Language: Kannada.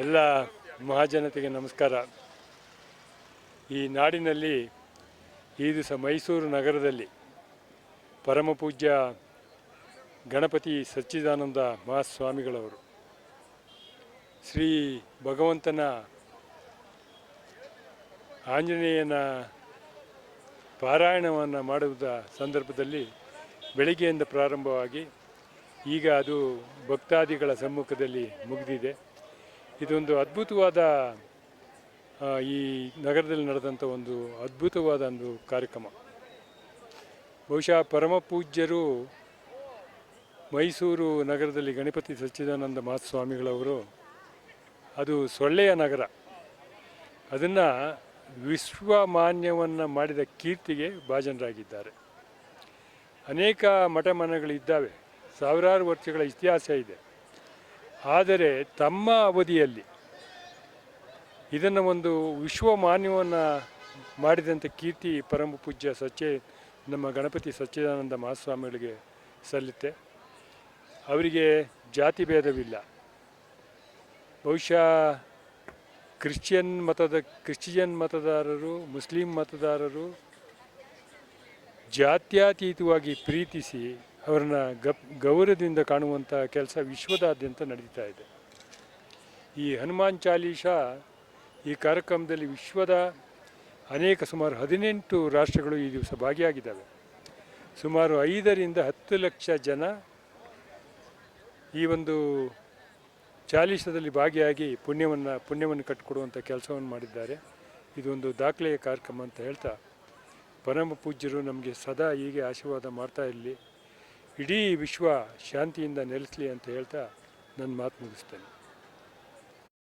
ಎಲ್ಲ ಮಹಾಜನತೆಗೆ ನಮಸ್ಕಾರ. ಈ ನಾಡಿನಲ್ಲಿ ಈ ದಿವಸ ಮೈಸೂರು ನಗರದಲ್ಲಿ ಪರಮ ಪೂಜ್ಯ ಗಣಪತಿ ಸಚ್ಚಿದಾನಂದ ಮಹಾಸ್ವಾಮಿಗಳವರು, ಶ್ರೀ ಭಗವಂತನ ಆಂಜನೇಯನ ಪಾರಾಯಣವನ್ನು ಮಾಡುವುದ ಸಂದರ್ಭದಲ್ಲಿ ಬೆಳಿಗ್ಗೆಯಿಂದ ಪ್ರಾರಂಭವಾಗಿ ಈಗ ಅದು ಭಕ್ತಾದಿಗಳ ಸಮ್ಮುಖದಲ್ಲಿ ಮುಗಿದಿದೆ. ಇದೊಂದು ಅದ್ಭುತವಾದ ಈ ನಗರದಲ್ಲಿ ನಡೆದಂಥ ಒಂದು ಅದ್ಭುತವಾದ ಒಂದು ಕಾರ್ಯಕ್ರಮ. ಬಹುಶಃ ಪರಮ ಪೂಜ್ಯರು ಮೈಸೂರು ನಗರದಲ್ಲಿ ಗಣಪತಿ ಸಚ್ಚಿದಾನಂದ ಮಹಾಸ್ವಾಮಿಗಳವರು, ಅದು ಸೊಳ್ಳೆಯ ನಗರ. ಅದನ್ನು ವಿಶ್ವಮಾನ್ಯವನ್ನು ಮಾಡಿದ ಕೀರ್ತಿಗೆ ಭಾಜನರಾಗಿದ್ದಾರೆ. ಅನೇಕ ಮಠ ಮನೆಗಳಿದ್ದಾವೆ ಸಾವಿರಾರು ವರ್ಷಗಳ ಇತಿಹಾಸ ಇದೆ. ಆದರೆ ತಮ್ಮ ಅವಧಿಯಲ್ಲಿ ಇದನ್ನು ಒಂದು ವಿಶ್ವ ಮಾನ್ಯವನ್ನು ಮಾಡಿದಂಥ ಕೀರ್ತಿ ಪರಮ ಪೂಜ್ಯ ಸಚ್ಚೆ, ನಮ್ಮ ಗಣಪತಿ ಸಚ್ಚಿದಾನಂದ ಮಹಾಸ್ವಾಮಿಗಳಿಗೆ ಸಲ್ಲುತ್ತೆ. ಅವರಿಗೆ ಜಾತಿ ಭೇದವಿಲ್ಲ. ಬಹುಶಃ ಕ್ರಿಶ್ಚಿಯನ್ ಮತದ, ಕ್ರಿಶ್ಚಿಯನ್ ಮತದಾರರು, ಮುಸ್ಲಿಂ ಮತದಾರರು ಜಾತ್ಯತೀತವಾಗಿ ಪ್ರೀತಿಸಿ ಅವರನ್ನ ಗಪ್ ಗೌರವದಿಂದ ಕಾಣುವಂಥ ಕೆಲಸ ವಿಶ್ವದಾದ್ಯಂತ ನಡೀತಾ ಇದೆ. ಈ ಹನುಮಾನ್ ಚಾಲೀಸ ಈ ಕಾರ್ಯಕ್ರಮದಲ್ಲಿ ವಿಶ್ವದ ಅನೇಕ ಸುಮಾರು ಹದಿನೆಂಟು ರಾಷ್ಟ್ರಗಳು ಈ ದಿವಸ ಭಾಗಿಯಾಗಿದ್ದಾವೆ. ಸುಮಾರು ಐದರಿಂದ ಹತ್ತು ಲಕ್ಷ ಜನ ಈ ಒಂದು ಚಾಲೀಸದಲ್ಲಿ ಭಾಗಿಯಾಗಿ ಪುಣ್ಯವನ್ನು ಪುಣ್ಯವನ್ನು ಕಟ್ಟಿಕೊಡುವಂಥ ಕೆಲಸವನ್ನು ಮಾಡಿದ್ದಾರೆ. ಇದೊಂದು ದಾಖಲೆಯ ಕಾರ್ಯಕ್ರಮ ಅಂತ ಹೇಳ್ತಾ, ಪರಮ ಪೂಜ್ಯರು ನಮಗೆ ಸದಾ ಹೀಗೆ ಆಶೀರ್ವಾದ ಮಾಡ್ತಾ ಇರಲಿ. ಇಡೀ ವಿಶ್ವ ಶಾಂತಿಯಿಂದ ನೆಲೆಸಲಿ ಅಂತ ಹೇಳ್ತಾ ನನ್ನ ಮಾತು ಮುಗಿಸ್ತೇನೆ.